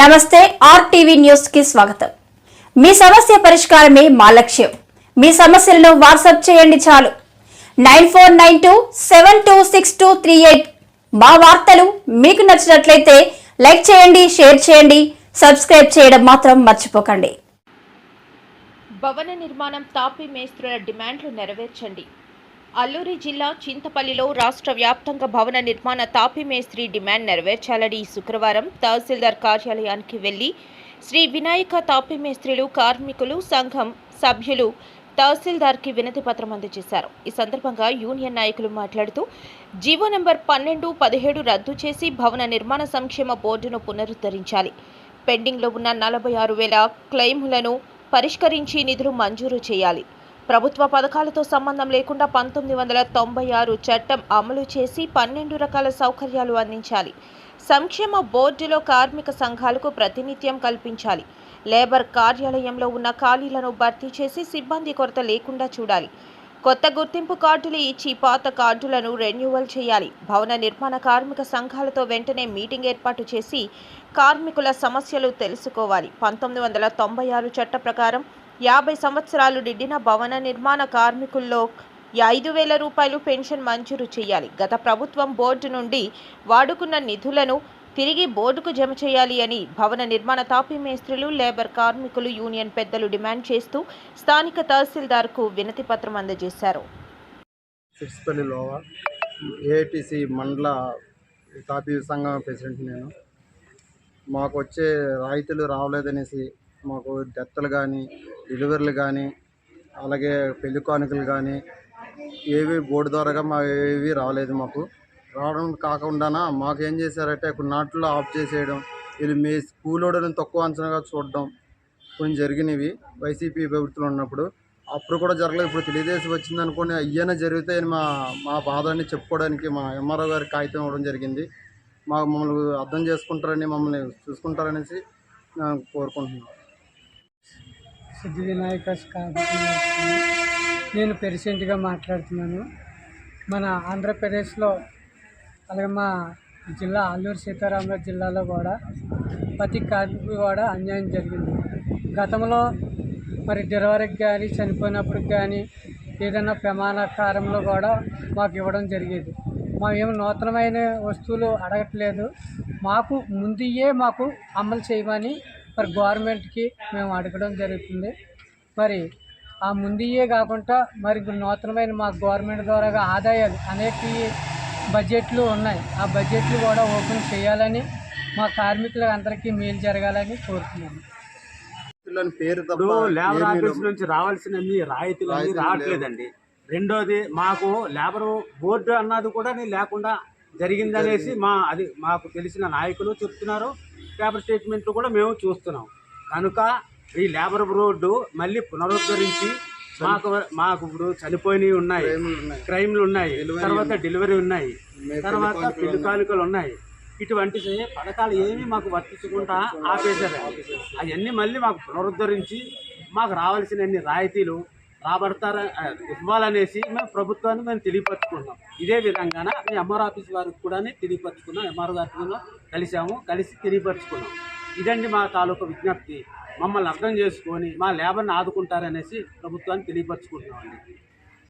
నమస్తే ఆర్టీవీ న్యూస్కి స్వాగతం. మీ సమస్య పరిష్కారమే మా లక్ష్యం. మీ సమస్యలను వాట్సాప్ చేయండి చాలు. Nine four nine two seven two six two three eight మా వార్తలు మీకు నచ్చినట్లయితే లైక్ చేయండి షేర్ చేయండి సబ్స్క్రైబ్ చేయడం మాత్రం మర్చిపోకండి. భవన నిర్మాణం తాపీ మేస్త్రుల డిమాండ్లు నెరవేర్చండి. అల్లూరి జిల్లా చింతపల్లిలో రాష్ట్ర వ్యాప్తంగా భవన నిర్మాణ తాపీ మేస్త్రి డిమాండ్ నెరవేర్చాలని శుక్రవారం తహసీల్దార్ కార్యాలయానికి వెళ్ళి శ్రీ వినాయక తాపీ మేస్త్రులు కార్మికులు సంఘం సభ్యులు తహసీల్దార్కి వినతి పత్రం అందజేశారు. ఈ సందర్భంగా యూనియన్ నాయకులు మాట్లాడుతూ జీవో నెంబర్ పన్నెండు పదిహేడు రద్దు చేసి భవన నిర్మాణ సంక్షేమ బోర్డును పునరుద్ధరించాలి. పెండింగ్లో ఉన్న నలభై ఆరు వేల క్లెయిములను పరిష్కరించి నిధులు మంజూరు చేయాలి. ప్రభుత్వ పథకాలతో సంబంధం లేకుండా పంతొమ్మిది వందల తొంభై ఆరు చట్టం అమలు చేసి పన్నెండు రకాల సౌకర్యాలు అందించాలి. సంక్షేమ బోర్డులో కార్మిక సంఘాలకు ప్రాతినిధ్యం కల్పించాలి. లేబర్ కార్యాలయంలో ఉన్న ఖాళీలను భర్తీ చేసి సిబ్బంది కొరత లేకుండా చూడాలి. కొత్త గుర్తింపు కార్డులు ఇచ్చి పాత కార్డులను రెన్యువల్ చేయాలి. భవన నిర్మాణ కార్మిక సంఘాలతో వెంటనే మీటింగ్ ఏర్పాటు చేసి కార్మికుల సమస్యలు తెలుసుకోవాలి. పంతొమ్మిది వందల తొంభై ఆరు చట్ట ప్రకారం యాభై సంవత్సరాలు నిండిన భవన నిర్మాణ కార్మికుల్లో ఐదు వేల రూపాయలు పెన్షన్ మంజూరు చేయాలి. గత ప్రభుత్వం బోర్డు నుండి వాడుకున్న నిధులను తిరిగి బోర్డుకు జమ చేయాలి అని భవన నిర్మాణ తాపీ మేస్త్రులు లేబర్ కార్మికులు యూనియన్ పెద్దలు డిమాండ్ చేస్తూ స్థానిక తహసీల్దార్కు వినతి పత్రం అందజేశారు. సిక్స్పల్లిలో మండల తాపీ సంఘం ప్రెసిడెంట్ నేను. మాకు వచ్చే రాయితీలు రావలేదనేసి మాకు డెత్లు కానీ డెలివరీలు కానీ అలాగే పెళ్ళి కానుకలు కానీ ఏవి బోర్డు ద్వారాగా మా ఏవి రాలేదు మాకు. రావడం కాకుండా మాకు ఏం చేశారంటే కొన్ని నాట్లో ఆఫ్ చేసేయడం వీళ్ళు మీ స్కూల్ తక్కువ అంచనాగా చూడడం కొన్ని జరిగినవి వైసీపీ ప్రభుత్వం ఉన్నప్పుడు. అప్పుడు కూడా జరగలేదు ఇప్పుడు తెలుగుదేశం వచ్చింది అనుకోని అయ్యనే జరుగుతాయని మా మా బాధని చెప్పుకోవడానికి మా ఎంఆర్ఓ గారి కాగితం ఇవ్వడం జరిగింది. మా మమ్మల్ని అర్థం చేసుకుంటారని మమ్మల్ని చూసుకుంటారనేసి నేను కోరుకుంటున్నాను. సిద్ధి వినాయక నేను పెరిసెంట్గా మాట్లాడుతున్నాను. మన ఆంధ్రప్రదేశ్లో అలాగే మా జిల్లా అల్లూరు సీతారామరాజు జిల్లాలో కూడా ప్రతి కార్మికు కూడా అన్యాయం జరిగింది. గతంలో మరి డెలివరీకి కానీ చనిపోయినప్పుడు కానీ ఏదైనా ప్రమాణకారంలో కూడా మాకు ఇవ్వడం జరిగేది. మేము నూతనమైన వస్తువులు అడగట్లేదు. మాకు ముందుయే మాకు అమలు చేయమని మరి గవర్నమెంట్కి మేము అడగడం జరుగుతుంది. మరి ఆ ముందుయే కాకుండా మరి నూతనమైన మా గవర్నమెంట్ ద్వారా ఆదాయాలు అనేక బడ్జెట్లు ఉన్నాయి. ఆ బడ్జెట్లు కూడా ఓపెన్ చేయాలని మా కార్మికులకు అందరికీ మేలు జరగాలని కోరుతున్నాను. ఇప్పుడు లేబర్ ఆఫీస్. నుంచి రావాల్సినన్ని రాయితీలు అన్ని రావట్లేదండి. రెండోది మాకు లేబర్ బోర్డు అన్నది కూడా నీ లేకుండా జరిగిందనేసి మా అది మాకు తెలిసిన నాయకులు చెప్తున్నారు. పేపర్ స్టేట్మెంట్లు కూడా మేము చూస్తున్నాం. కనుక ఈ లేబర్ బోర్డు మళ్ళీ పునరుద్ధరించి మాకు మాకు ఇప్పుడు చనిపోయినవి ఉన్నాయి. క్రైములు ఉన్నాయి. తర్వాత డెలివరీ ఉన్నాయి. తర్వాత పెళ్ళి కానుకలు పెళ్ళి కానుకలు ఉన్నాయి. ఇటువంటి పథకాలు ఏమీ మాకు వర్తించకుండా ఆపేశారు. అవన్నీ మళ్ళీ మాకు పునరుద్ధరించి మాకు రావాల్సిన రాయితీలు రాబడతారా ఇవ్వాలనేసి మేము ప్రభుత్వాన్ని మేము తెలియపరచుకున్నాం. ఇదే విధంగా మీ ఎంఆర్ ఆఫీస్ వారికి కూడా తెలియపరచుకున్నాం ఎంఆర్ గారితో కలిసాము కలిసి తెలియపరచుకున్నాం. ఇదండి మా తాలూకు విజ్ఞప్తి. మమ్మల్ని అర్థం చేసుకొని మా లేబర్ని ఆదుకుంటారనేసి ప్రభుత్వాన్ని తెలియపరచుకుంటున్నామండి.